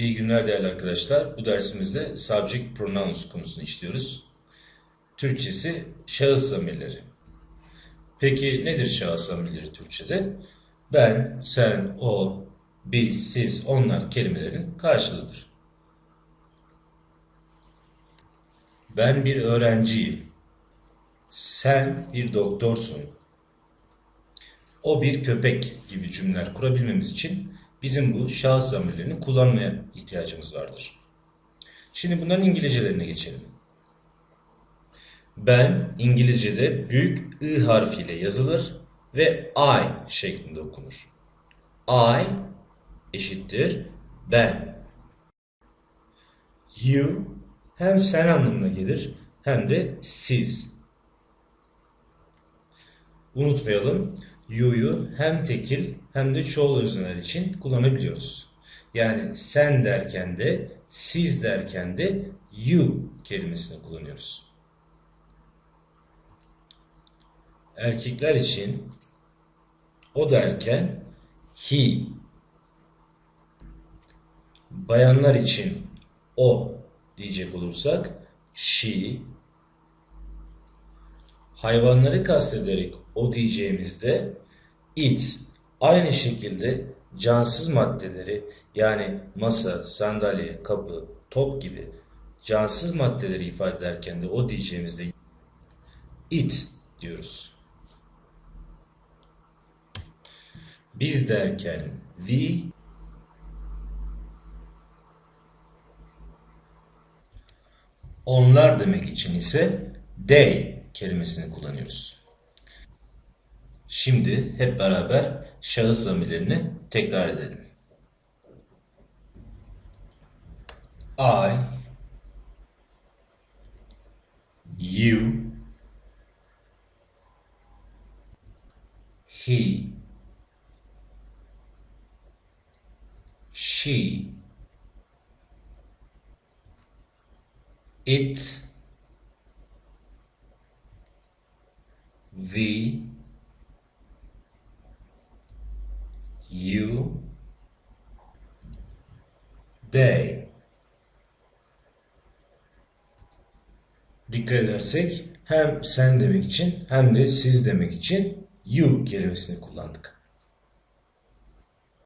İyi günler değerli arkadaşlar. Bu dersimizde subject pronouns konusunu işliyoruz. Türkçesi şahıs zamirleri. Peki nedir şahıs zamirleri Türkçe'de? Ben, sen, o, biz, siz, onlar kelimelerin karşılığıdır. Ben bir öğrenciyim. Sen bir doktorsun. O bir köpek gibi cümleler kurabilmemiz için bizim bu şahıs zamirlerini kullanmaya ihtiyacımız vardır. Şimdi bunların İngilizcelerine geçelim. Ben İngilizce'de büyük I harfiyle yazılır ve I şeklinde okunur. I eşittir ben. You hem sen anlamına gelir hem de siz. Unutmayalım you'yu hem tekil hem de çoğul özneler için kullanabiliyoruz. Yani sen derken de siz derken de you kelimesini kullanıyoruz. Erkekler için o derken he. Bayanlar için o diyecek olursak she. Hayvanları kastederek o diyeceğimizde it. Aynı şekilde cansız maddeleri yani masa, sandalye, kapı, top gibi cansız maddeleri ifade ederken de o diyeceğimizde it diyoruz. Biz derken we onlar demek için ise they kelimesini kullanıyoruz. Şimdi hep beraber şahıs zamirlerini tekrar edelim. I, you, he, she, it, we, you, they. Dikkat edersek hem sen demek için hem de siz demek için you kelimesini kullandık.